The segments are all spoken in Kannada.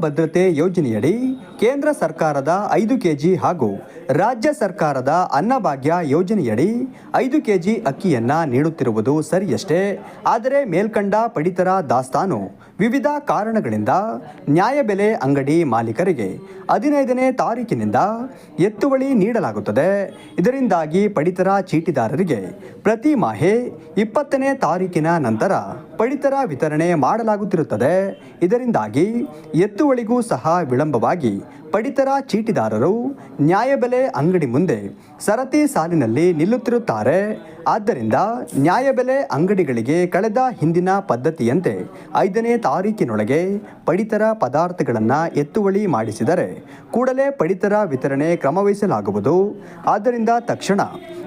ಭದ್ರತೆ ಯೋಜನೆಯಡಿ ಕೇಂದ್ರ ಸರ್ಕಾರದ ಐದು ಕೆಜಿ ಹಾಗೂ ರಾಜ್ಯ ಸರ್ಕಾರದ ಅನ್ನಭಾಗ್ಯ ಯೋಜನೆಯಡಿ ಐದು ಕೆಜಿ ಅಕ್ಕಿಯನ್ನು ನೀಡುತ್ತಿರುವುದು ಸರಿಯಷ್ಟೇ. ಆದರೆ ಮೇಲ್ಕಂಡ ಪಡಿತರ ದಾಸ್ತಾನು ವಿವಿಧ ಕಾರಣಗಳಿಂದ ನ್ಯಾಯಬೆಲೆ ಅಂಗಡಿ ಮಾಲೀಕರಿಗೆ ಹದಿನೈದನೇ ತಾರೀಕಿನಿಂದ ಎತ್ತುವಳಿ ನೀಡಲಾಗುತ್ತದೆ. ಇದರಿಂದಾಗಿ ಪಡಿತರ ಚೀಟಿದಾರರಿಗೆ ಪ್ರತಿ ಮಾಹೆ ಇಪ್ಪತ್ತನೇ ತಾರೀಕಿನ ನಂತರ ಪಡಿತರ ವಿತರಣೆ ಮಾಡಲಾಗುತ್ತಿರುತ್ತದೆ. ಇದರಿಂದಾಗಿ ಎತ್ತುವಳಿಗೂ ಸಹ ವಿಳಂಬವಾಗಿ ಪಡಿತರ ಚೀಟಿದಾರರು ನ್ಯಾಯಬೆಲೆ ಅಂಗಡಿ ಮುಂದೆ ಸರತಿ ಸಾಲಿನಲ್ಲಿ ನಿಲ್ಲುತ್ತಿರುತ್ತಾರೆ. ಆದ್ದರಿಂದ ನ್ಯಾಯಬೆಲೆ ಅಂಗಡಿಗಳಿಗೆ ಕಳೆದ ಹಿಂದಿನ ಪದ್ಧತಿಯಂತೆ ಐದನೇ ತಾರೀಕಿನೊಳಗೆ ಪಡಿತರ ಪದಾರ್ಥಗಳನ್ನು ಎತ್ತುವಳಿ ಮಾಡಿಸಿದರೆ ಕೂಡಲೇ ಪಡಿತರ ವಿತರಣೆ ಕ್ರಮವಹಿಸಲಾಗುವುದು. ಆದ್ದರಿಂದ ತಕ್ಷಣ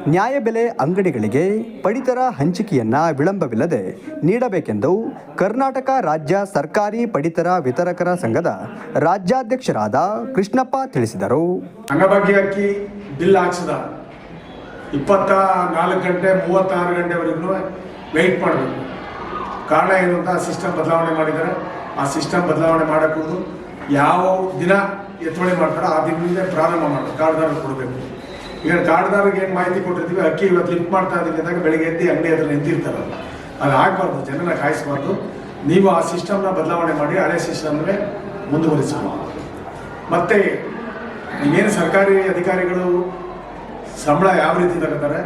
ನ್ಯಾಯಬೆಲೆ ಅಂಗಡಿಗಳಿಗೆ ಪಡಿತರ ಹಂಚಿಕೆಯನ್ನ ವಿಳಂಬವಿಲ್ಲದೆ ನೀಡಬೇಕೆಂದು ಕರ್ನಾಟಕ ರಾಜ್ಯ ಸರ್ಕಾರಿ ಪಡಿತರ ವಿತರಕರ ಸಂಘದ ರಾಜ್ಯಾಧ್ಯಕ್ಷರಾದ ಕೃಷ್ಣಪ್ಪ ತಿಳಿಸಿದರು. ಅಂಗವಾಗಿ ಅಕ್ಕಿ ಬಿಲ್ ಹಾಕ್ಸಿದ. ಇಪ್ಪತ್ತ ನಾಲ್ಕು ಗಂಟೆ, ಮೂವತ್ತಾರು ಗಂಟೆವರೆಗೂ ವೆಯ್ಟ್ ಮಾಡಬೇಕು. ಕಾರಣ ಏನು ಅಂತ ಸಿಸ್ಟಮ್ ಬದಲಾವಣೆ ಮಾಡಿದ್ದಾರೆ. ಆ ಸಿಸ್ಟಮ್ ಬದಲಾವಣೆ ಮಾಡೋಕ್ಕೂ ಯಾವ ದಿನ ಎತ್ತುವಳಿ ಮಾಡ್ತಾರೋ ಆ ದಿನದಿಂದ ಪ್ರಾರಂಭ ಮಾಡಬೇಕು. ಕಾರ್ಡ್ದಾರರು ಕೊಡಬೇಕು. ಈಗ ಕಾರ್ಡ್ದಾರಿಗೆ ಏನು ಮಾಹಿತಿ ಕೊಟ್ಟಿರ್ತೀವಿ? ಅಕ್ಕಿ ಇವತ್ತು ಲಿಂಕ್ ಮಾಡ್ತಾ ಇದ್ದೀವಿ ಅಂದಾಗ ಬೆಳಿಗ್ಗೆ ಎದ್ದು ಅಂಗಡಿ ಹತ್ರ ನಿಂತಿರ್ತಾರಲ್ಲ ಅದು ಆಗಬಾರ್ದು, ಜನನ ಕಾಯಿಸ್ಬಾರ್ದು. ನೀವು ಆ ಸಿಸ್ಟಮ್ನ ಬದಲಾವಣೆ ಮಾಡಿ ಹಳೆ ಸಿಸ್ಟಮ್ನೇ ಮುಂದುವರಿಸೋಣ ಮತ್ತೆ ಏನು ಸರ್ಕಾರಿ ಅಧಿಕಾರಿಗಳು ಸಂಬಳ ಯಾವ ರೀತಿ ತಗೋತಾರೆ?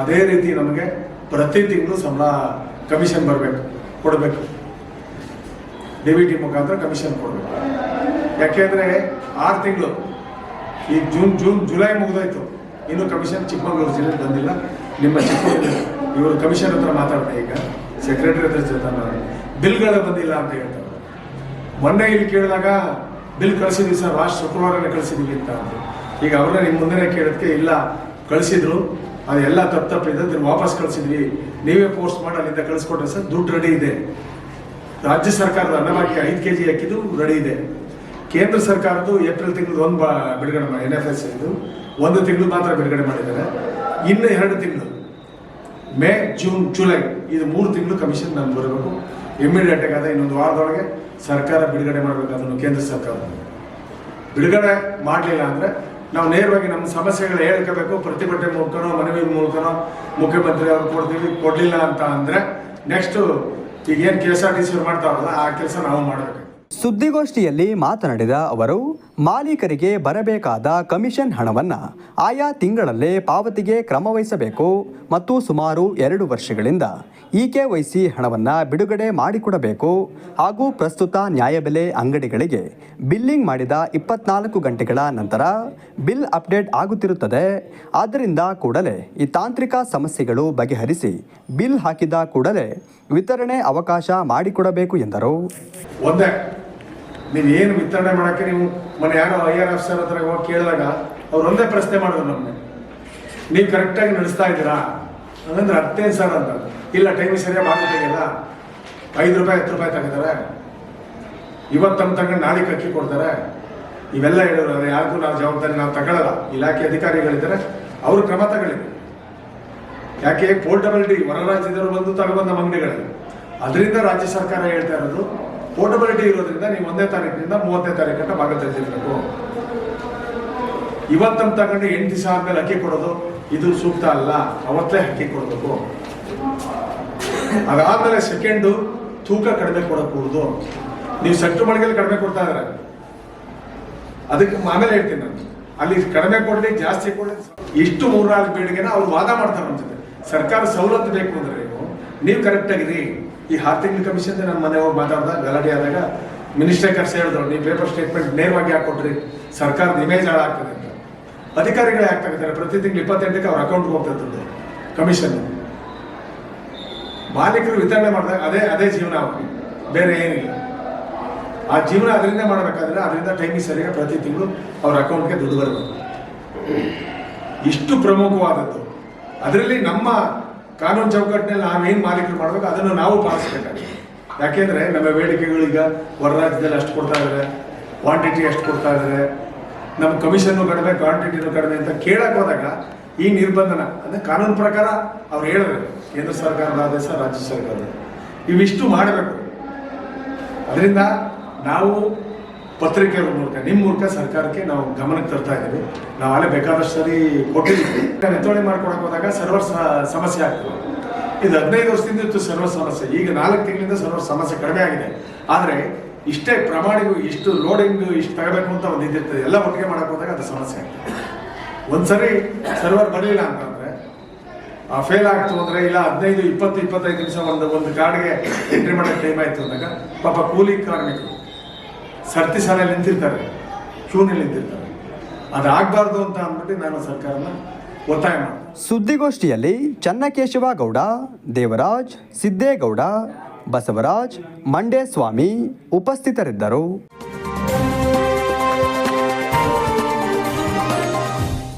ಅದೇ ರೀತಿ ನಮಗೆ ಪ್ರತಿ ತಿಂಗಳು ಸಂಬಳ ಕಮಿಷನ್ ಬರಬೇಕು, ಕೊಡಬೇಕು. ಡಿ ಮುಖಾಂತರ ಕಮಿಷನ್ ಕೊಡಬೇಕು. ಯಾಕೆಂದರೆ ಆರು ತಿಂಗಳು, ಈ ಜೂನ್ ಜೂನ್, ಜುಲೈ ಮುಗಿದೋಯ್ತು. ಇನ್ನೂ ಕಮಿಷನ್ ಚಿಕ್ಕಮಗಳೂರು ಜಿಲ್ಲೆಗೆ ಬಂದಿಲ್ಲ. ನಿಮ್ಮ ಚಿಕ್ಕ ಇವರು ಕಮಿಷನ್ ಹತ್ರ ಮಾತಾಡ್ತಾ ಈಗ ಸೆಕ್ರೆಟರಿ ಹತ್ರ ಜೊತೆ ಬಿಲ್ಗಳು ಬಂದಿಲ್ಲ ಅಂತ ಹೇಳ್ತಾರೆ. ಮೊನ್ನೆ ಇಲ್ಲಿ ಕೇಳಿದಾಗ, ಬಿಲ್ ಕಳಿಸಿದ್ವಿ ಸರ್ ಲಾಸ್ಟ್ ಶುಕ್ರವಾರನೇ ಕಳಿಸಿದ್ವಿ ಅಂತ. ಈಗ ಅವ್ರನ್ನ ನಿಮ್ಮ ಮುಂದೆನೇ ಕೇಳೋದಕ್ಕೆ ಇಲ್ಲ, ಕಳಿಸಿದ್ರು. ಅದೆಲ್ಲ ತಪ್ಪು ತಪ್ಪಿದೆ, ಅದನ್ನು ವಾಪಸ್ ಕಳಿಸಿದ್ವಿ. ನೀವೇ ಪೋಸ್ಟ್ ಮಾಡಿ ಅಲ್ಲಿಂದ ಕಳಿಸ್ಕೊಟ್ರೆ ಸರ್, ದುಡ್ಡು ರೆಡಿ ಇದೆ. ರಾಜ್ಯ ಸರ್ಕಾರದ ಅನ್ನವಾಗಿ ಐದು ಕೆ ಜಿ ಹಾಕಿದ್ದು ರೆಡಿ ಇದೆ. ಕೇಂದ್ರ ಸರ್ಕಾರದ್ದು ಏಪ್ರಿಲ್ ತಿಂಗಳು ಒಂದು ಬಾ ಬಿಡುಗಡೆ ಮಾಡಿ ಎನ್ ಎಫ್ ಎಸ್ ಇದು. ಒಂದು ತಿಂಗಳು ಮಾತ್ರ ಬಿಡುಗಡೆ ಮಾಡಿದ್ದಾರೆ. ಇನ್ನು ಎರಡು ತಿಂಗಳು. May, June, July. ಇದು ಮೂರು ತಿಂಗಳು ಕಮಿಷನ್ ನಾನು ಬರಬೇಕು. ಇಮಿಡಿಯೇಟ್ ಆಗಿ ಅದೇ ಇನ್ನೊಂದು ವಾರದೊಳಗೆ ಸರ್ಕಾರ ಬಿಡುಗಡೆ ಮಾಡಬೇಕು ಅದನ್ನು ಕೇಂದ್ರ ಸರ್ಕಾರ ಬಿಡುಗಡೆ ಮಾಡಲಿಲ್ಲ ಅಂದರೆ ನಾವು ನೇರವಾಗಿ ನಮ್ಮ ಸಮಸ್ಯೆಗಳು ಹೇಳ್ಕೋಬೇಕು. ಪ್ರತಿಭಟನೆ ಮೂಲಕನೋ ಮನವಿ ಮೂಲಕನೋ ಮುಖ್ಯಮಂತ್ರಿ ಅವ್ರು ಕೊಡ್ತೀವಿ, ಕೊಡಲಿಲ್ಲ ಅಂತ ಅಂದರೆ ನೆಕ್ಸ್ಟು ಈಗ ಏನು K S R T C ಮಾಡ್ತಾರಲ್ಲ, ಆ ಕೆಲಸ ನಾವು ಮಾಡಬೇಕು. ಸುದ್ದಿಗೋಷ್ಠಿಯಲ್ಲಿ ಮಾತನಾಡಿದ ಅವರು, ಮಾಲೀಕರಿಗೆ ಬರಬೇಕಾದ ಕಮಿಷನ್ ಹಣವನ್ನು ಆಯಾ ತಿಂಗಳಲ್ಲೇ ಪಾವತಿಗೆ ಕ್ರಮವಹಿಸಬೇಕು ಮತ್ತು ಸುಮಾರು ಎರಡು ವರ್ಷಗಳಿಂದ ಇಕೆವೈಸಿ ಹಣವನ್ನು ಬಿಡುಗಡೆ ಮಾಡಿಕೊಡಬೇಕು ಹಾಗೂ ಪ್ರಸ್ತುತ ನ್ಯಾಯಬೆಲೆ ಅಂಗಡಿಗಳಿಗೆ ಬಿಲ್ಲಿಂಗ್ ಮಾಡಿದ ಇಪ್ಪತ್ನಾಲ್ಕು ಗಂಟೆಗಳ ನಂತರ ಬಿಲ್ ಅಪ್ಡೇಟ್ ಆಗುತ್ತಿರುತ್ತದೆ. ಆದ್ದರಿಂದ ಕೂಡಲೇ ಈ ತಾಂತ್ರಿಕ ಸಮಸ್ಯೆಗಳು ಬಗೆಹರಿಸಿ ಬಿಲ್ ಹಾಕಿದ ಕೂಡಲೇ ವಿತರಣೆ ಅವಕಾಶ ಮಾಡಿಕೊಡಬೇಕು ಎಂದರು. ನೀವು ಏನು ವಿತರಣೆ ಮಾಡೋಕ್ಕೆ ನೀವು ಮನೆ ಯಾರೋ ಐ ಆರ್ ಆಫೀಸರ್ ಹತ್ರ ಹೋಗಿ ಕೇಳಿದಾಗ ಅವ್ರು ಒಂದೇ ಪ್ರಶ್ನೆ ಮಾಡಿದ್ರು ನಮಗೆ. ನೀವು ಕರೆಕ್ಟಾಗಿ ನಡೆಸ್ತಾ ಇದ್ದೀರಾ? ಹಂಗಂದ್ರೆ ಹತ್ತೇನು ಸರ್ ಅಂತ. ಇಲ್ಲ ಟೈಮಿಗೆ ಸರಿಯಾಗಿ ಆಗುತ್ತಾಗಿಲ್ಲ ಐದು ರೂಪಾಯಿ, ಹತ್ತು ರೂಪಾಯಿ ತಗೋತಾರೆ. ಇವತ್ತು ತಮ್ಮ ತಗೊಂಡು ನಾಳೆ ಅಕ್ಕಿ ಕೊಡ್ತಾರೆ. ಇವೆಲ್ಲ ಹೇಳೋರು ಅದು ಯಾರಿಗೂ ನಾವು ಜವಾಬ್ದಾರಿ ನಾವು ತಗೊಳ್ಳಲ್ಲ ಇಲಾಖೆ ಅಧಿಕಾರಿಗಳಿದ್ದಾರೆ, ಅವರು ಕ್ರಮ ತಗೊಳ್ಳಿ. ಯಾಕೆ? ಪೋರ್ಟಬಿಲಿಟಿ ಹೊರ ರಾಜ್ಯದವರು ಬಂದು ತಗೊಬಂದ ಅಂಗಡಿಗಳಲ್ಲಿ ಅದರಿಂದ ರಾಜ್ಯ ಸರ್ಕಾರ ಹೇಳ್ತಾ ಇರೋದು ಪೋರ್ಟಬಿಲಿಟಿ ಇರೋದ್ರಿಂದ ನೀವು ಒಂದೇ ತಾರೀಕಿನಿಂದ ಮೂವತ್ತನೇ ತಾರೀಕಂತ ಭಾಗ ತೆಗೆದಿರಬೇಕು. ಇವತ್ತಂತ ತಗೊಂಡು ಎಂಟು ದಿವಸ ಆದ್ಮೇಲೆ ಅಕ್ಕಿ ಕೊಡೋದು, ಇದು ಸೂಕ್ತ ಅಲ್ಲ, ಅವತ್ತೇ ಅಕ್ಕಿ ಕೊಡಬೇಕು. ಅದಾದ್ಮೇಲೆ ಸೆಕೆಂಡು ತೂಕ ಕಡಿಮೆ ಕೊಡக்கூಡುದು ನೀವು ಸೆಟ್ಟು ಮಳಿಗೆಲ್ಲ ಕಡಿಮೆ ಕೊಡ್ತಾ ಇದಾರೆ ಅದಕ್ಕೆ ಆಮೇಲೆ ಹೇಳ್ತೀನಿ ನಾನು. ಅಲ್ಲಿ ಕಡಿಮೆ ಕೊಡಲಿ, ಜಾಸ್ತಿ ಕೊಡಲಿ. ಇಷ್ಟು ಮೂರ್ನಾಲ್ಕು ಬೇಡಿಕೆನ ಅವ್ರು ವಾದ ಮಾಡ್ತಾರೆ ನಮ್ಮ ಸರ್ಕಾರ ಸವಲತ್ತು ಬೇಕು ಅಂದ್ರೆ ನೀವು ಕರೆಕ್ಟಾಗಿರಿ ಈ ಆರು ತಿಂಗಳ ಕಮಿಷನ್ ನಮ್ಮ ಮನೆ ಹೋಗಿ ಮಾತಾಡ್ದಾಗ ಗಲಾಟೆ ಆದಾಗ ಮಿನಿಸ್ಟರ್ ಕರ್ಸಿ ಹೇಳಿದ್ರು, ನೀವು ಪೇಪರ್ ಸ್ಟೇಟ್ಮೆಂಟ್ ನೇರವಾಗಿ ಹಾಕೊಟ್ರಿ. ಸರ್ಕಾರದ ಇಮೇಜ್ ಹಾಳಾಗ್ತದೆ ಅಂತ. ಅಧಿಕಾರಿಗಳೇ ಆಗ್ತಾ ಇದ್ದಾರೆ. ಪ್ರತಿ ತಿಂಗಳು ಇಪ್ಪತ್ತೆಂಟಕ್ಕೆ ಅವ್ರ ಅಕೌಂಟ್ಗೆ ಹೋಗ್ತಾ ಇರ್ತದೆ ಕಮಿಷನ್ ಮಾಲೀಕರು ವಿತರಣೆ ಮಾಡಿದಾಗ ಅದೇ ಅದೇ ಜೀವನ ಅವ್ರಿಗೆ. ಬೇರೆ ಏನಿಲ್ಲ. ಆ ಜೀವನ ಅದರಿಂದ ಮಾಡಬೇಕಾದ್ರೆ ಅದರಿಂದ ಟೈಮಿಗೆ ಸರಿಯಾಗಿ ಪ್ರತಿ ತಿಂಗಳು ಅವ್ರ ಅಕೌಂಟ್ಗೆ ದುಡ್ಡು ಬರಬೇಕು. ಇಷ್ಟು ಪ್ರಮುಖವಾದದ್ದು. ಅದರಲ್ಲಿ ನಮ್ಮ ಕಾನೂನು ಚೌಕಟ್ಟಿನಲ್ಲಿ ನಾವೇನು ಮಾಲೀಕರು ಮಾಡಬೇಕು ಅದನ್ನು ನಾವು ಪಾಲಿಸಬೇಕಾಗಿದೆ. ಯಾಕೆಂದ್ರೆ ನಮ್ಮ ಬೇಡಿಕೆಗಳು ಈಗ ಹೊರ ರಾಜ್ಯದಲ್ಲಿ ಅಷ್ಟು ಕೊಡ್ತಾ ಇದ್ದಾರೆ ಕ್ವಾಂಟಿಟಿ ಅಷ್ಟು ಕೊಡ್ತಾ ಇದ್ದಾರೆ ನಮ್ಮ ಕಮಿಷನ್ನು ಕಡಿಮೆ ಕ್ವಾಂಟಿಟಿನೂ ಕಡಿಮೆ ಅಂತ ಕೇಳಕ್ ಹೋದಾಗ ಈ ನಿರ್ಬಂಧನ, ಅಂದ್ರೆ ಕಾನೂನು ಪ್ರಕಾರ ಅವ್ರು ಹೇಳಬೇಕು ಕೇಂದ್ರ ಸರ್ಕಾರದ ಆದೇಶ, ರಾಜ್ಯ ಸರ್ಕಾರದ. ಇವಿಷ್ಟು ಮಾಡಬೇಕು. ಅದರಿಂದ ನಾವು ಪತ್ರಿಕೆಗಳ ಮೂಲಕ ನಿಮ್ಮ ಮೂಲಕ ಸರ್ಕಾರಕ್ಕೆ ನಾವು ಗಮನಕ್ಕೆ ತರ್ತಾ ಇದ್ದೀವಿ. ನಾವು ಅಲ್ಲೇ ಬೇಕಾದಷ್ಟು ಸರಿ ಕೊಟ್ಟಿದ್ದೀವಿ. ಎತ್ತೋಳಿ ಮಾಡ್ಕೊಳಕ್ ಹೋದಾಗ ಸರ್ವರ್ ಸಮಸ್ಯೆ ಆಗ್ತದೆ. ಇದು ಹದಿನೈದು ವರ್ಷದಿಂದ ಇತ್ತು ಸರ್ವರ್ ಸಮಸ್ಯೆ. ಈಗ ನಾಲ್ಕು ತಿಂಗಳಿಂದ ಸರ್ವರ್ ಸಮಸ್ಯೆ ಕಡಿಮೆ ಆಗಿದೆ. ಆದರೆ ಇಷ್ಟೇ ಪ್ರಮಾಣಿಗೂ ಇಷ್ಟು ಲೋಡಿಂಗ್ ಇಷ್ಟು ತಗಬೇಕು ಅಂತ ಒಂದು ಇದಿರ್ತದೆ ಎಲ್ಲ ಒಟ್ಟಿಗೆ ಮಾಡಕ್ ಹೋದಾಗ ಅದು ಸಮಸ್ಯೆ ಆಗ್ತದೆ. ಒಂದ್ಸರಿ ಸರ್ವರ್ ಬರಲಿಲ್ಲ ಆ ಫೇಲ್ ಆಗ್ತು ಅಂದರೆ ಇಲ್ಲ, ಹದಿನೈದು, ಇಪ್ಪತ್ತು, ಇಪ್ಪತ್ತೈದು ನಿಮಿಷ ಒಂದು ಒಂದು ಕಾರ್ಡ್ಗೆ ಎಂಟ್ರಿ ಮಾಡೋಕ್ಕೆ ಟೈಮ್ ಆಯ್ತು ಅಂದಾಗ ಪಾಪ ಕೂಲಿ ಕಾರ್ಮಿಕರು ಸರ್ತಿ ಸಾಲಲ್ಲಿ ನಿಂತಿರ್ತಾರೆ ಕ್ಯೂನಲ್ಲಿ ನಿಂತಿರ್ತಾರೆ. ಅದಾಗಬಾರ್ದು ಅಂತ ಅಂದ್ಬಿಟ್ಟು ನಾನು ಸರ್ಕಾರನ ಒತ್ತಾಯ ಮಾಡ್ತೀನಿ. ಸುದ್ದಿಗೋಷ್ಠಿಯಲ್ಲಿ ಚನ್ನಕೇಶವ ಗೌಡ, ದೇವರಾಜ್, ಸಿದ್ದೇಗೌಡ, ಬಸವರಾಜ್ ಮಂಡೇಸ್ವಾಮಿ ಉಪಸ್ಥಿತರಿದ್ದರು.